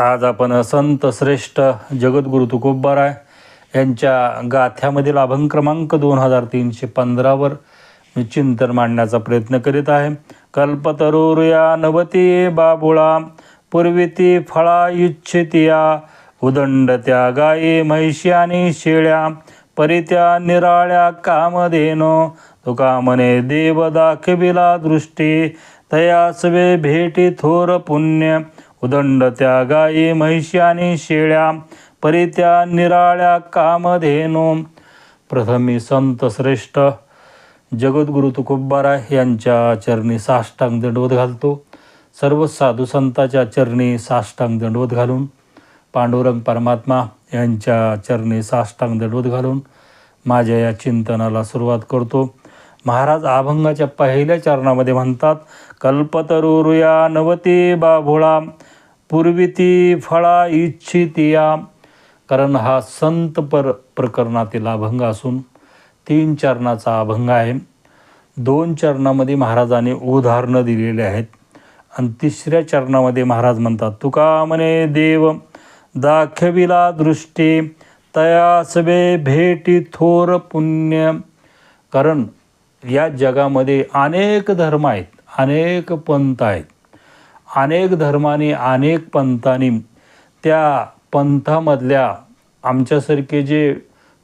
आज आपण संत श्रेष्ठ जगद्गुरु तुकोबाराय यांच्या गाथ्यामधील अभंग क्रमांक दोन हजार तीनशे पंधरावर मी चिंतन मांडण्याचा प्रयत्न करीत आहे. कल्पतरुर्या नवती बाबुळा पूर्वीती फळा इच्छितिया उदंड त्या गायी म्हैशी आणि शेळ्या परित्या निराळ्या कामधेनो तुका म्हणे देव दाखविला दृष्टी तयासवे भेटी थोर पुण्य उदंड त्या गायी म्हैशी आणि शेळ्या परित्या निराळ्या कामधेनो. प्रथमी संत श्रेष्ठ जगद्गुरु तुकोबारा यांच्या चरणी साष्टांग दंडवत घालतो. सर्व साधू संताच्या चरणी साष्टांग दंडवत घालून पांडुरंग परमात्मा यांच्या चरणी साष्टांग दंडवत घालून माझ्या या चिंतनाला सुरुवात करतो. महाराज अभंगाच्या पहिल्या चरणामध्ये म्हणतात कल्पतरुरुया नवती बाभोळा. पूर्वी ती फळा इच्छितिया कारण हा संत पर प्रकरणातील अभंग असून तीन चरणाचा अभंग आहे. दोन चरणामध्ये महाराजांनी उदाहरणं दिलेली आहेत. आणि तिसऱ्या चरणामध्ये महाराज म्हणतात तुका म्हणे देव दाखविला दृष्टी तयासवे भेटी थोर पुण्य. कारण या जगामध्ये अनेक धर्म आहेत अनेक पंथ आहेत. अनेक धर्मांनी अनेक पंथांनी त्या पंथामधल्या आमच्यासारखे जे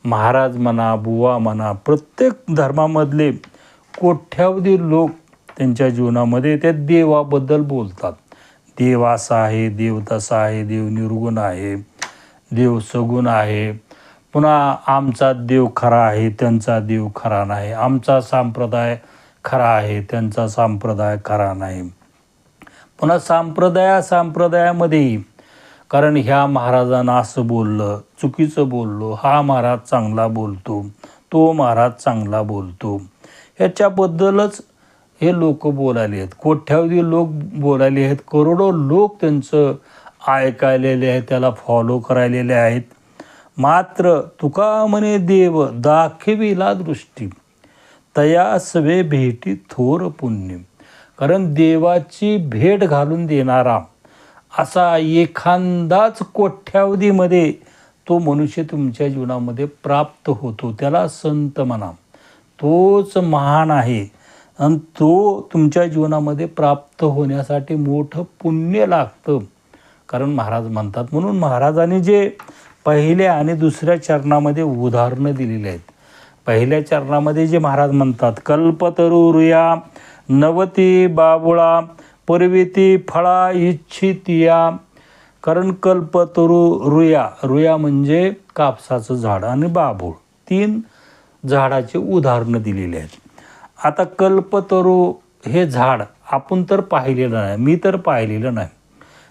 महाराज म्हणा बुवा म्हणा प्रत्येक धर्मामधले कोट्यावधी लोक त्यांच्या जीवनामध्ये त्या देवाबद्दल बोलतात. देव असा आहे देव तसा आहे देव निर्गुण आहे देव सगुण आहे. पुन्हा आमचा देव खरा आहे त्यांचा देव खरा नाही. आमचा संप्रदाय खरा आहे त्यांचा संप्रदाय खरा नाही. पुन्हा संप्रदाया संप्रदायामध्येही कारण ह्या महाराजांना असं बोललं चुकीचं बोललो हा महाराज चांगला बोलतो तो महाराज चांगला बोलतो. ह्याच्याबद्दलच हे लोक बोलायले आहेत. कोट्यावधी लोक बोलायले आहेत. करोडो लोक त्यांचं ऐकायलेले आहेत त्याला फॉलो करायलेले आहेत. मात्र तुका म्हणे देव दाखविला दृष्टी. तया सवे भेटी थोर पुण्य कारण देवाची भेट घालून देणारा असा एखादाच कोठ्यावधीमध्ये तो मनुष्य तुमच्या जीवनामध्ये प्राप्त होतो. त्याला संत म्हणा. तोच महान आहे. आणि तो तुमच्या जीवनामध्ये प्राप्त होण्यासाठी मोठं पुण्य लागतं. कारण महाराज म्हणतात म्हणून महाराजांनी जे पहिल्या आणि दुसऱ्या चरणामध्ये उदाहरणं दिलेली आहेत. पहिल्या चरणामध्ये जे महाराज म्हणतात कल्पतरुया नवती बाबुळा परविती फळा इच्छितिया कारण कल्पतरू रुया. रुया म्हणजे कापसाचं झाड आणि बाभूळ. तीन झाडाचे उदाहरणं दिलेली आहेत. आता कल्पतरू हे झाड आपण तर पाहिलेलं नाही मी तर पाहिलेलं नाही.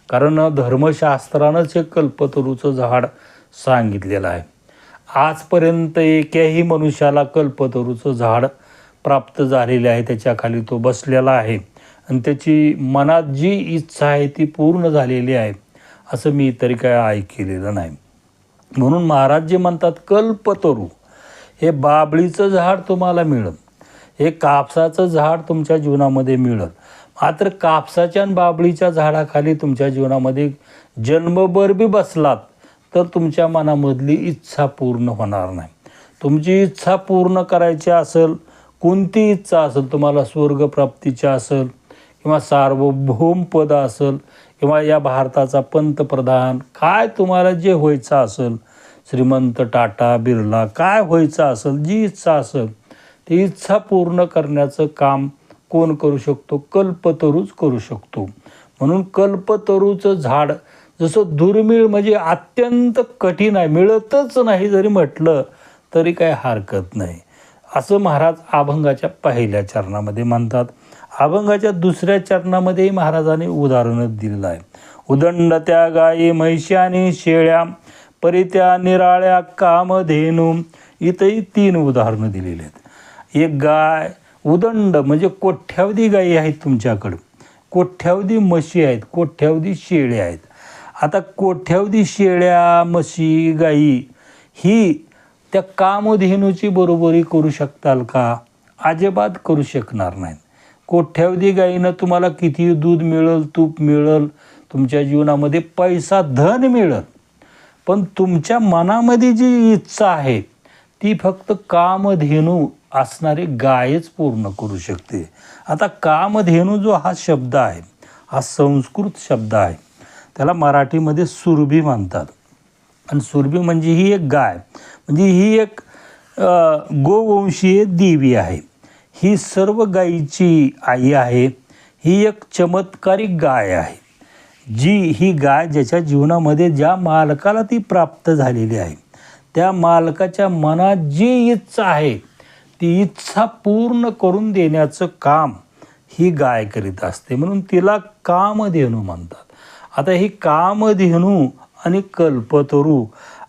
कारण धर्मशास्त्रानंच हे कल्पतरूचं झाड सांगितलेलं आहे. आजपर्यंत एकाही मनुष्याला कल्पतरूचं झाड प्राप्त झालेली आहे त्याच्याखाली तो बसलेला आहे. आणि त्याची मनात जी इच्छा आहे ती पूर्ण झालेली आहे असं मी तरी काय ऐकलेलं नाही. म्हणून महाराज जे म्हणतात कल्पतरू हे बाबळीचं झाड तुम्हाला मिळेल. हे कापसाचं झाड तुमच्या जीवनामध्ये मिळेल. मात्र कापसाच्या आणि बाबळीच्या झाडाखाली तुमच्या जीवनामध्ये जन्मभर बी बसलात तर तुमच्या मनामधली इच्छा पूर्ण होणार नाही. तुमची इच्छा पूर्ण करायची असेल कोणती इच्छा असेल तुम्हाला स्वर्गप्राप्तीची असेल किंवा सार्वभौम पद असेल किंवा या भारताचा पंतप्रधान काय तुम्हाला जे व्हायचं असेल श्रीमंत टाटा बिर्ला काय व्हायचं असेल जी इच्छा असेल ती इच्छा पूर्ण करण्याचं काम कोण करू शकतो? कल्पतरूच करू शकतो. म्हणून कल्पतरूचं झाड जसं दुर्मिळ म्हणजे अत्यंत कठीण आहे मिळतच नाही जरी म्हटलं तरी काय हरकत नाही. असं महाराज अभंगाच्या पहिल्या चरणामध्ये म्हणतात. अभंगाच्या दुसऱ्या चरणामध्येही महाराजांनी उदाहरणं दिलेलं आहे. उदंड त्या गायी म्हैशी आणि शेळ्या परित्या निराळ्या कामधेनू इथंही तीन उदाहरणं दिलेली आहेत. एक गाय उदंड म्हणजे कोठ्यावधी गायी आहेत तुमच्याकडं? कोठ्यावधी म्हशी आहेत कोठ्यावधी शेळ्या आहेत? आता कोठ्यावधी शेळ्या म्हशी गायी ही त्या कामधेनूची बरोबरी करू शकताल का? अजिबात करू शकणार नाहीत. कोठ्यावधी गायीनं तुम्हाला किती दूध मिळेल तूप मिळेल तुमच्या जीवनामध्ये पैसा धन मिळेल. पण तुमच्या मनामध्ये जी इच्छा आहे ती फक्त कामधेनू असणारी गायच पूर्ण करू शकते. आता कामधेनू जो हा शब्द आहे हा संस्कृत शब्द आहे त्याला मराठीमध्ये सुरभी म्हणतात. आणि सुरभी म्हणजे ही एक गाय. म्हणजे ही एक गोवंशीय देवी आहे. ही सर्व गायीची आई आहे. ही एक चमत्कारिक गाय आहे. जी ही गाय ज्याच्या जीवनामध्ये ज्या मालकाला ती प्राप्त झालेली आहे त्या मालकाच्या मनात जी इच्छा आहे ती इच्छा पूर्ण करून देण्याचं काम ही गाय करीत असते. म्हणून तिला कामधेनू म्हणतात. आता ही कामधेनू आणि कल्पतरू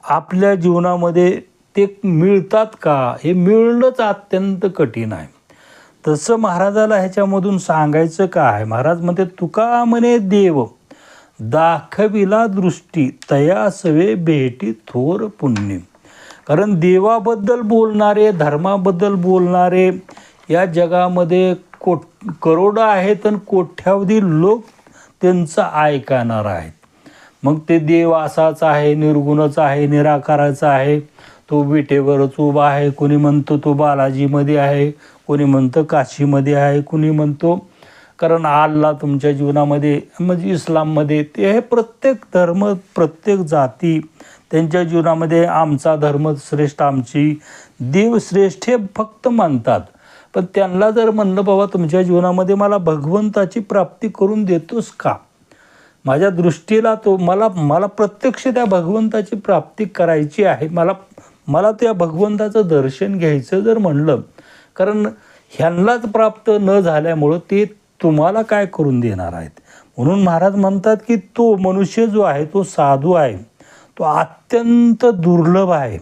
आपल्या जीवनामध्ये ते मिळतात का? हे मिळणंच अत्यंत कठीण आहे. तसं महाराजाला ह्याच्यामधून सांगायचं काय महाराज म्हणते तुका म्हणे देव दाखविला दृष्टी तया सवे भेटी थोर पुण्य. कारण देवाबद्दल बोलणारे धर्माबद्दल बोलणारे या जगामध्ये कोट करोडं आहेत आणि कोट्यावधी लोक त्यांचं ऐकणार आहेत. मग ते देव असाच आहे निर्गुणच आहे निराकाराचा आहे. तो विटेवरच उभा आहे कोणी म्हणतो तो बालाजीमध्ये आहे कोणी म्हणतं काशीमध्ये आहे कोणी म्हणतो कारण आल्ला तुमच्या जीवनामध्ये म्हणजे इस्लाममध्ये ते हे प्रत्येक धर्म प्रत्येक जाती त्यांच्या जीवनामध्ये आमचा धर्म श्रेष्ठ आमची देव श्रेष्ठ हे फक्त मानतात. पण त्यांना जर म्हणलं बाबा तुमच्या जीवनामध्ये मला भगवंताची प्राप्ती करून देतोस का? माझ्या दृष्टीला तो मला मला प्रत्यक्ष त्या भगवंताची प्राप्ती करायची आहे. मला मला त्या भगवंताचं दर्शन घ्यायचं जर म्हणलं कारण ह्यांनाच प्राप्त न झाल्यामुळं ते तुम्हाला काय करून देणार आहेत? म्हणून महाराज म्हणतात की तो मनुष्य जो आहे तो साधू आहे. तो अत्यंत दुर्लभ आहे.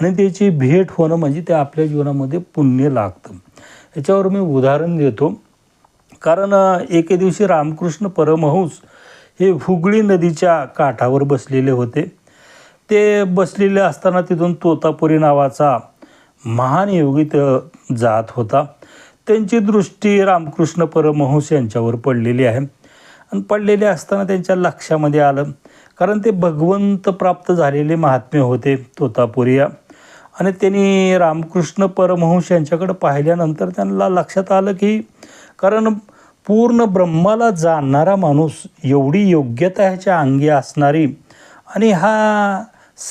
आणि त्याची भेट होणं म्हणजे ते आपल्या जीवनामध्ये पुण्य लागतं. याच्यावर मी उदाहरण देतो. कारण एके दिवशी रामकृष्ण परमहंस हे हुगळी नदीच्या काठावर बसलेले होते. ते बसलेले असताना तिथून तोतापुरी नावाचा महान योगी जात होता. त्यांची दृष्टी रामकृष्ण परमहंस यांच्यावर पडलेली आहे. आणि पडलेले असताना त्यांच्या लक्षामध्ये आलं. कारण ते भगवंत प्राप्त झालेले महात्मे होते तोतापुरिया. आणि त्यांनी रामकृष्ण परमहंस यांच्याकडे पाहिल्यानंतर त्यांना लक्षात आलं की कारण पूर्ण ब्रह्माला जाणणारा माणूस एवढी योग्यता ह्याच्या अंगी असणारी आणि हा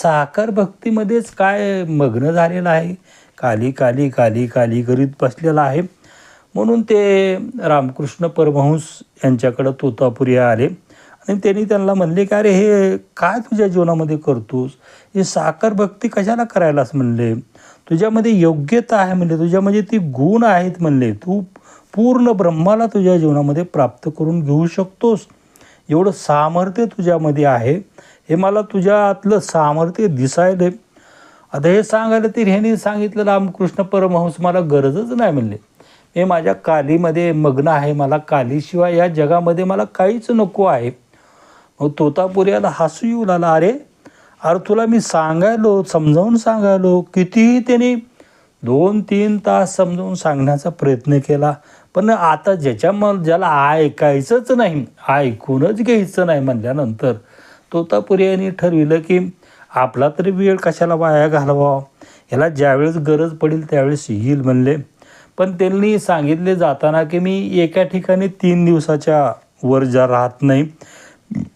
साकार भक्तीमध्येच काय मग्न झालेला आहे? काली काली काली काली करीत बसलेला आहे. म्हणून ते रामकृष्ण परमहंस यांच्याकडं तोतापुरी आले. आणि त्यांनी त्यांना म्हणले की अरे हे काय तुझ्या जीवनामध्ये करतोस? हे साकार भक्ती कशाला करायलास? म्हणले. तुझ्यामध्ये योग्यता आहे म्हणले. तुझ्यामध्ये ती गुण आहेत म्हणले. तू पूर्ण ब्रह्माला तुझ्या जीवनामध्ये प्राप्त करून घेऊ शकतोस. एवढं सामर्थ्य तुझ्यामध्ये आहे. हे मला तुझ्या आतलं सामर्थ्य दिसायले आता हे सांगायला तर ह्याने सांगितलं रामकृष्ण परमहंस मला गरजच नाही म्हणले. हे माझ्या कालीमध्ये मग्न आहे. मला कालीशिवाय या जगामध्ये मला काहीच नको आहे. मग तोतापुऱ्याला हसू येऊ लागला. अरे अरे तुला मी सांगायलो समजावून सांगायलो. कितीही त्यांनी दोन तीन तास समजावून सांगण्याचा प्रयत्न केला पण आता ज्याच्या मन ज्याला ऐकायचंच नाही ऐकूनच घ्यायचं नाही म्हणल्यानंतर तोतापुरी यांनी ठरविलं की आपला तरी वेळ कशाला वाया घालवा? ह्याला ज्यावेळेस गरज पडेल त्यावेळेस येईल म्हणले. पण त्यांनी सांगितले जाताना की मी एका ठिकाणी तीन दिवसाच्या वर जा राहत नाही.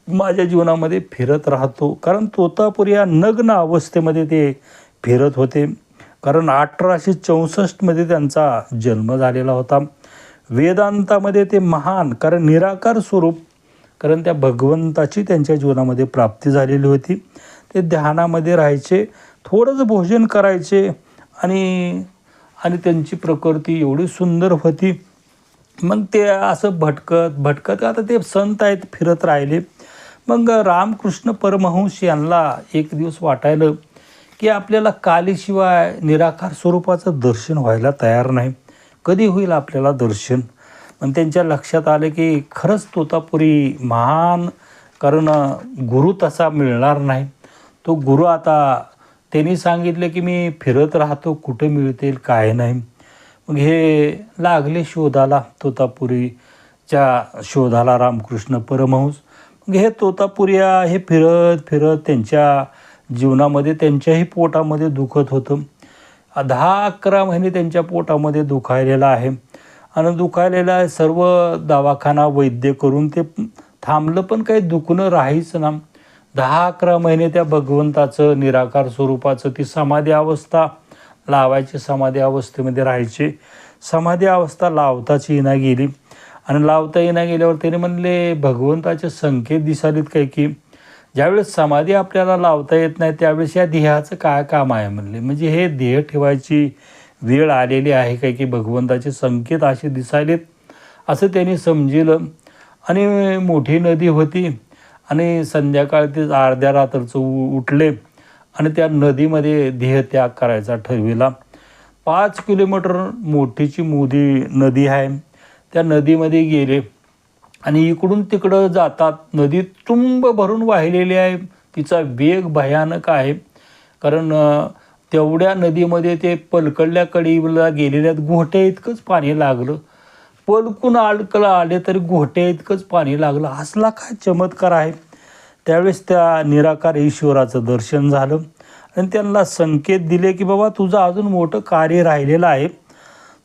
माझ्या जीवनामध्ये फिरत राहतो. कारण तोतापुरी या नग्न अवस्थेमध्ये ते फिरत होते. कारण अठराशे चौसष्टमध्ये त्यांचा जन्म झालेला होता. वेदांतामध्ये ते महान कारण निराकार स्वरूप कारण त्या भगवंताची त्यांच्या जीवनामध्ये प्राप्ती झालेली होती. ते ध्यानामध्ये राहायचे थोडंच भोजन करायचे आणि आणि त्यांची प्रकृती एवढी सुंदर होती. मग ते असं भटकत भटकत आता ते संत आहेत फिरत राहिले. मग रामकृष्ण परमहंस यांना एक दिवस वाटायलं की आपल्याला कालीशिवाय निराकार स्वरूपाचं दर्शन व्हायला तयार नाही. कधी होईल आपल्याला दर्शन? पण त्यांच्या लक्षात आलं की खरंच तोतापुरी महान कारण गुरु तसा मिळणार नाही. तो गुरु आता त्यांनी सांगितलं की मी फिरत राहतो कुठे मिळतील काय नाही. मग हे लागले शोधाला तोतापुरीच्या शोधाला रामकृष्ण परमहंस. मग हे तोतापुऱ्या हे फिरत फिरत त्यांच्या जीवनामध्ये त्यांच्याही पोटामध्ये दुखत होतं. दहा अकरा महिने त्यांच्या पोटामध्ये दुखायलेला आहे. आणि दुखायलेला सर्व दवाखाना वैद्य करून ते थांबलं पण काही दुखणं राहीच ना. दहा अकरा महिने त्या भगवंताचं निराकार स्वरूपाचं ती समाधी अवस्था लावायची समाधी अवस्थेमध्ये राहायची. समाधी अवस्था लावताच येणा गेली. आणि लावता येईना गेल्यावर त्याने म्हणले भगवंताचे संकेत दिसालेत काय की ज्यावेळेस समाधी आपल्याला लावता येत नाही त्यावेळेस या देहाचं काय काम आहे म्हणले. म्हणजे हे देह ठेवायची वेळ आलेली आहे काय की भगवंताचे संकेत असे दिसायलेत? असं त्यांनी समजिलं. आणि मोठी नदी होती आणि संध्याकाळ ते अर्ध्या रात्रचं उ- उठले आणि त्या नदीमध्ये देहत्याग करायचा ठरविला. पाच किलोमीटर मोठीची मोदी नदी आहे. त्या नदीमध्ये गेले. आणि इकडून तिकडं जातात. नदी तुंब भरून वाहिलेली आहे. तिचा वेग भयानक आहे. कारण तेवढ्या नदीमध्ये ते पलकडल्या कडीला गेलेल्या घोट्या इतकंच पाणी लागलं. पलकून अडकलं आले तरी घोट्या इतकंच पाणी लागलं. असला काय चमत्कार आहे. त्यावेळेस त्या निराकार ईश्वराचं दर्शन झालं. आणि त्यांना संकेत दिले की बाबा तुझं अजून मोठं कार्य राहिलेलं आहे.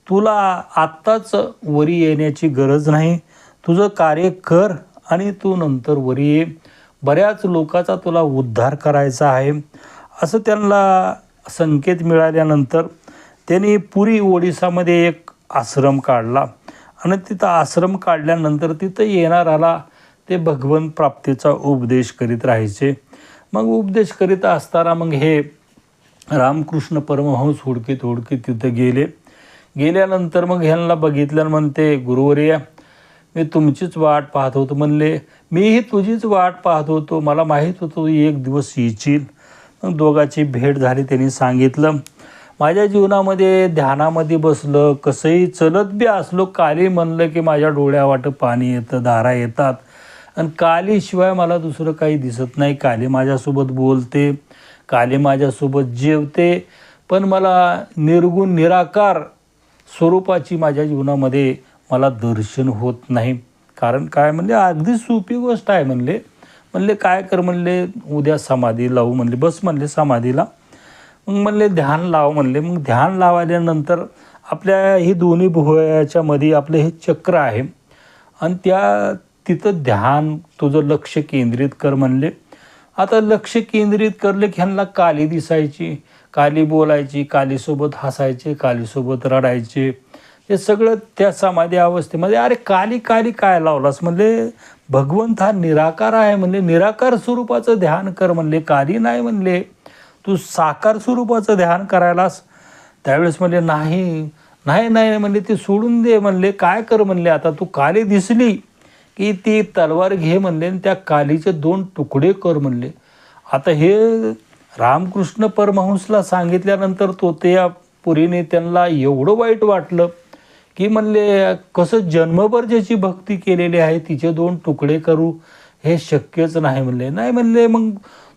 तुला आत्ताच वरी येण्याची गरज नाही. तुझं कार्य कर आणि तू नंतर वरी ये. बऱ्याच लोकाचा तुला उद्धार करायचा आहे. असं त्यांना संकेत मिळाल्यानंतर त्यांनी पुरी ओडिसामध्ये एक आश्रम काढला. आणि तिथं आश्रम काढल्यानंतर तिथं येणाराला ते भगवंत प्राप्तीचा उपदेश करीत राहायचे. मग उपदेश करीत असताना मग हे रामकृष्ण परमहंस हुडकीत हुडकीत तिथं गेले. गेल्यानंतर मग ह्यांना बघितलं म्हणते गुरुवर्या मी तुमचीच वाट पाहत होतो. म्हणले मीही तुझीच वाट पाहत होतो. मला माहीत होतं तू एक दिवस येशील. मग दोघाची भेट झाली त्यांनी सांगितलं माझ्या जीवनामध्ये ध्यानामध्ये बसलं कसंही चलत बी असलो काली म्हणलं की माझ्या डोळ्यावाटं पाणी येतं धारा येतात. आणि कालीशिवाय मला दुसरं काही दिसत नाही. काली माझ्यासोबत बोलते काली माझ्यासोबत जेवते पण मला निर्गुण निराकार स्वरूपाची माझ्या जीवनामध्ये मला दर्शन होत नाही. कारण काय म्हणले अगदी सोपी गोष्ट आहे म्हणले. म्हणले काय कर म्हणले उद्या समाधी लावू म्हणले बस म्हणले समाधीला. मग म्हणले ध्यान लाव म्हणले. मग ध्यान लावल्यानंतर आपल्या ही दोन्ही भुवयाच्या मध्ये आपलं हे चक्र आहे. आणि त्या तिथं ध्यान तुझं लक्ष केंद्रित कर म्हणले. आता लक्ष केंद्रित करले की ह्यांना काली दिसायची. काली बोलायची कालीसोबत हसायचे कालीसोबत रडायचे. हे सगळं त्या समाधी अवस्थेमध्ये अरे काली काली काय लावलास म्हणले भगवंत हा निराकार आहे म्हणले निराकार स्वरूपाचं ध्यान कर म्हणले काली नाही म्हणले तू साकार स्वरूपाचं ध्यान करायलास. त्यावेळेस म्हणले नाही नाही नाही म्हणले ते सोडून दे म्हणले काय कर म्हणले आता तू काली दिसली की ती तलवार घे म्हणले आणि त्या कालीचे दोन तुकडे कर म्हणले. आता हे रामकृष्ण परमहंसला सांगितल्यानंतर तो त्या पुरीने त्यांना एवढं वाईट वाटलं की म्हणले कसं जन्मभर ज्याची भक्ती केलेली आहे तिचे दोन तुकडे करू हे शक्यच नाही म्हणले. नाही म्हणले मग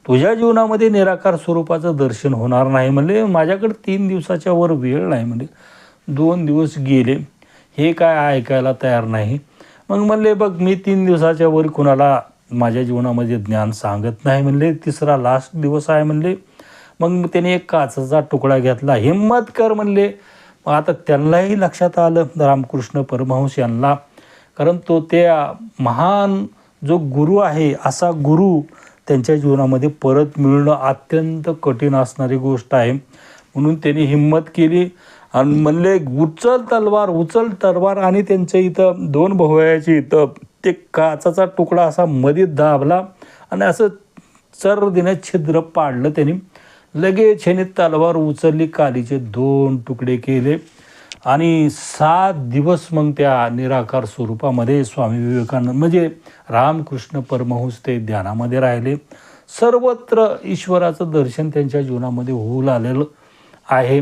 तुझ्या जीवनामध्ये निराकार स्वरूपाचं दर्शन होणार नाही म्हणले. माझ्याकडे तीन दिवसाच्या वर वेळ नाही म्हणले. दोन दिवस गेले. हे काय ऐकायला तयार नाही. मग म्हणले बघ मी तीन दिवसाच्या वर कुणाला माझ्या जीवनामध्ये ज्ञान सांगत नाही म्हणले. तिसरा लास्ट दिवस आहे म्हणले. मग त्याने एक काचाचा तुकडा घेतला. हिंमत कर म्हणले. मग आता त्यांनाही लक्षात आलं रामकृष्ण परमहंस यांना. कारण तो त्या महान जो गुरु आहे असा गुरु त्यांच्या जीवनामध्ये परत मिळणं अत्यंत कठीण असणारी गोष्ट आहे. म्हणून त्यांनी हिंमत केली आणि म्हणले उचल तलवार उचल तलवार. आणि त्यांच्या इथं दोन भोवयाची इथं ते काचाचा तुकडा असा मध्ये दाबला आणि असं चर देण्यात छिद्र पाडलं त्यांनी. लगेच ह्याने तलवार उचलली कालीचे दोन तुकडे केले. आणि सात दिवस मग त्या निराकार स्वरूपामध्ये स्वामी विवेकानंद म्हणजे रामकृष्ण परमहंस ते ध्यानामध्ये राहिले. सर्वत्र ईश्वराचं दर्शन त्यांच्या जीवनामध्ये होऊ लागलेलं आहे.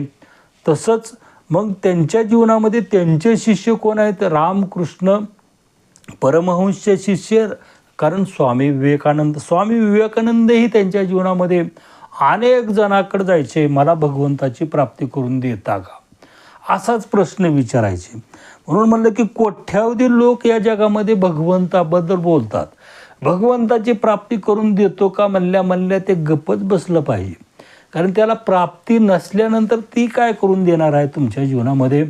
तसंच मग त्यांच्या जीवनामध्ये त्यांचे शिष्य कोण आहेत? रामकृष्ण परमहंसचे शिष्य. कारण स्वामी विवेकानंद स्वामी विवेकानंदही त्यांच्या जीवनामध्ये अनेक जणाकडे जायचे मला भगवंताची प्राप्ती करून देता का? असाच प्रश्न विचारायचे. म्हणून म्हणलं की कोट्यावधी लोक या जगामध्ये भगवंताबद्दल बोलतात. भगवंताची प्राप्ती करून देतो का म्हणल्या म्हणल्या ते गपच बसलं पाहिजे. कारण त्याला प्राप्ती नसल्यानंतर ती काय करून देणार आहे तुमच्या जीवनामध्ये?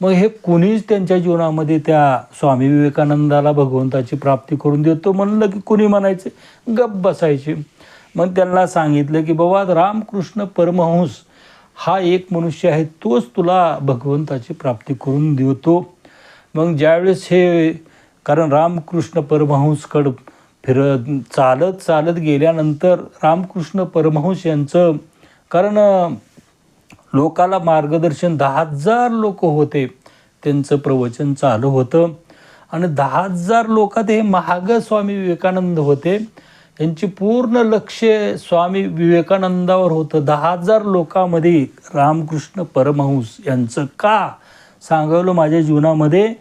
मग हे कुणीच त्यांच्या जीवनामध्ये त्या स्वामी विवेकानंदाला भगवंताची प्राप्ती करून देतो म्हणलं की कुणी म्हणायचे? गप बसायचे. मग त्यांना सांगितलं की बाबा रामकृष्ण परमहंस हा एक मनुष्य आहे तोच तुला भगवंताची प्राप्ती करून देतो. मग ज्यावेळेस हे कारण रामकृष्ण परमहंसकडं फिरत चालत चालत गेल्यानंतर रामकृष्ण परमहंस यांचं कारण लोकाला मार्गदर्शन दहा हजार लोक होते त्यांचं प्रवचन चालू होतं. आणि दहा हजार लोकात हे महाग स्वामी विवेकानंद होते. यांची पूर्ण लक्ष स्वामी विवेकानंदावर होतं. दहा हजार लोकांमध्ये रामकृष्ण परमहंस यांचं का सांगवलं माझ्या जीवनामध्ये?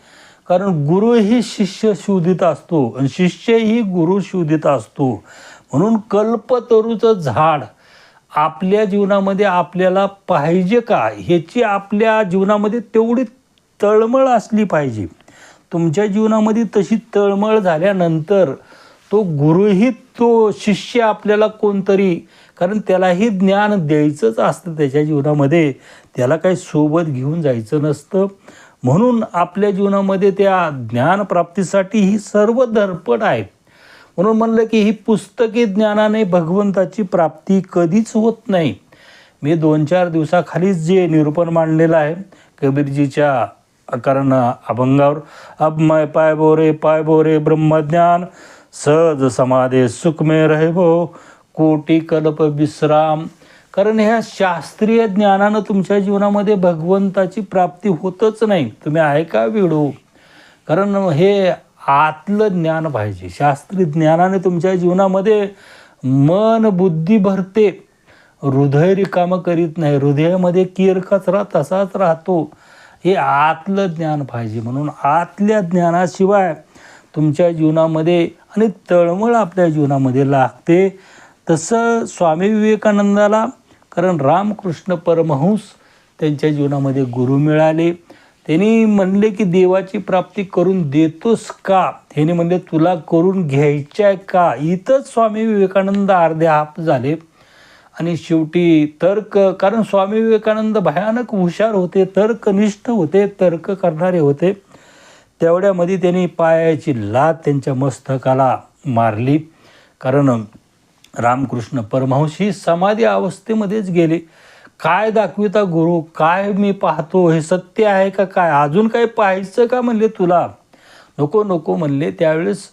कारण गुरु ही शिष्य शोधित असतो आणि शिष्य ही गुरु शोधित असतो. म्हणून कल्पतरूचं झाड आपल्या जीवनामध्ये आपल्याला पाहिजे का? ह्याची आपल्या जीवनामध्ये तेवढी तळमळ असली पाहिजे. तुमच्या जीवनामध्ये तशी तळमळ झाल्यानंतर तो गुरुही तो शिष्य आपल्याला कोणतरी कारण त्यालाही ज्ञान द्यायचंच असतं त्याच्या जीवनामध्ये. त्याला काही सोबत घेऊन जायचं नसतं. म्हणून आपल्या जीवनामध्ये त्या ज्ञानप्राप्तीसाठी ही सर्व धडपड आहे म्हणून म्हणलं की ही पुस्तकी ज्ञानाने भगवंताची प्राप्ती कधीच होत नाही. मी दोन चार दिवसाखालीच जे निरूपण मांडलेलं आहे कबीरजीच्या कारण अभंगावर अब मैं पाय बोरे पाय बोरे ब्रह्मज्ञान सहज समाधे सुखमे रहे कोटी कल्प विश्राम. कारण ह्या शास्त्रीय ज्ञानानं तुमच्या जीवनामध्ये भगवंताची प्राप्ती होतच नाही. तुम्ही आहे का विडू? कारण हे आतलं ज्ञान पाहिजे. शास्त्रीय ज्ञानाने तुमच्या जीवनामध्ये मन बुद्धी भरते. हृदय रिकामं करीत नाही. हृदयामध्ये कीर कचरा तसाच राहतो. हे आतलं ज्ञान पाहिजे. म्हणून आतल्या ज्ञानाशिवाय तुमच्या जीवनामध्ये आणि तळमळ आपल्या जीवनामध्ये लागते. तसं स्वामी विवेकानंदाला कारण रामकृष्ण परमहंस त्यांच्या जीवनामध्ये गुरु मिळाले. त्यांनी म्हणले की देवाची प्राप्ती करून देतोस का? त्याने म्हणले तुला करून घ्यायचं आहे का? इथंच स्वामी विवेकानंद अर्धे हाप झाले. आणि शेवटी तर्क कारण स्वामी विवेकानंद भयानक हुशार होते तर्कनिष्ठ होते तर्क करणारे होते. तेवढ्यामध्ये त्यांनी पायाची लात त्यांच्या मस्तकाला मारली. कारण रामकृष्ण परमहंस ही समाधी अवस्थेमध्येच गेले. काय दाखविता गुरु? काय मी पाहतो? हे सत्य आहे का काय? अजून काय पाहायचं का म्हणले तुला? नको नको म्हणले. त्यावेळेस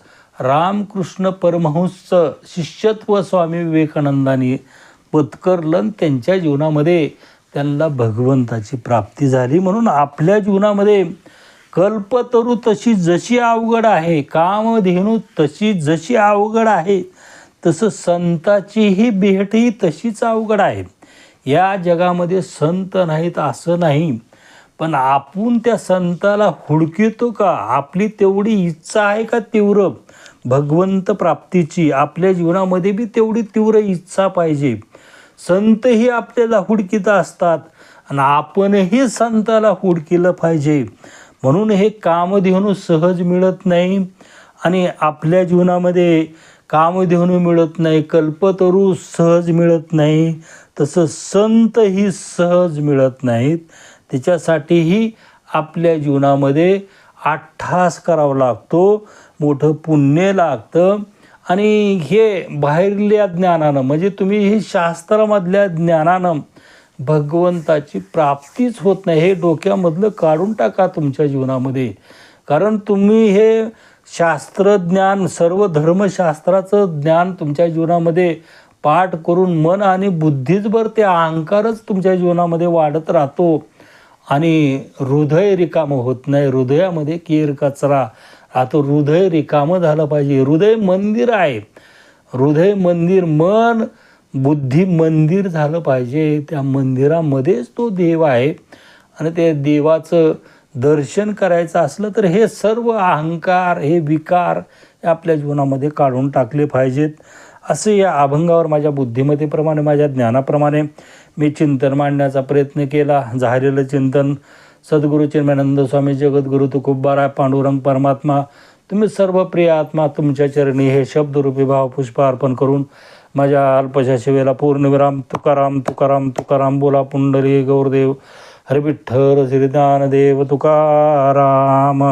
रामकृष्ण परमहंसचं शिष्यत्व स्वामी विवेकानंदांनी पत्करलं. त्यांच्या जीवनामध्ये त्यांना भगवंताची प्राप्ती झाली म्हणून आपल्या जीवनामध्ये कल्पतरू तशी जशी अवघड आहे कामधेनू तशी जशी अवघड आहे तसं संताचीही भेटही तशीच अवघड आहे. या जगामध्ये संत नाहीत असं नाही पण आपण त्या संताला हुडकितो का? आपली तेवढी इच्छा आहे का तीव्र? भगवंत प्राप्तीची आपल्या जीवनामध्ये बी तेवढी तीव्र इच्छा पाहिजे. संतही आपल्याला हुडकीत असतात आणि आपणही संताला हुडकिलं पाहिजे. म्हणून हे कामधेनू सहज मिळत नाही आणि आपल्या जीवनामध्ये कामधेनू मिळत नाही कल्पतरू सहज मिळत नाही तसं संतही सहज मिळत नाहीत. त्याच्यासाठीही आपल्या जीवनामध्ये अट्ठास करावा लागतो मोठं पुण्य लागतं. आणि हे बाहेरल्या ज्ञानानं म्हणजे तुम्ही हे शास्त्रामधल्या ज्ञानानं भगवंताची प्राप्तीच होत नाही. हे डोक्यामधलं काढून टाका तुमच्या जीवनामध्ये. कारण तुम्ही हे शास्त्रज्ञान सर्व धर्मशास्त्राचं ज्ञान तुमच्या जीवनामध्ये पाठ करून मन आणि बुद्धीचभर ते अहंकारच तुमच्या जीवनामध्ये वाढत राहतो. आणि हृदय रिकामं होत नाही. हृदयामध्ये केर कचरा. आता हृदय रिकामं झालं पाहिजे. हृदय मंदिर आहे. हृदय मंदिर मन बुद्धी मंदिर झालं पाहिजे. त्या मंदिरामध्येच तो देव आहे. आणि त्या देवाचं दर्शन करायचं असलं तर हे सर्व अहंकार हे विकार हे आपल्या जीवनामध्ये काढून टाकले पाहिजेत. असं या अभंगावर माझ्या बुद्धिमत्तेप्रमाणे माझ्या ज्ञानाप्रमाणे मी चिंतन मांडण्याचा प्रयत्न केला. झालेलं चिंतन सद्गुरू चिन्मयानंद स्वामी जगद्गुरु तुकोबाराय पांडुरंग परमात्मा तुम्ही सर्व प्रिय आत्मा तुमच्या चरणी हे शब्दरूपी भावपुष्प अर्पण करून माझ्या अल्पशा शिवेला पूर्णविराम तुकाराम तुकाराम तुकाराम बोला पुंडरी गौरदेव. हरिविठ्ठल श्री ज्ञानदेव तुकाराम.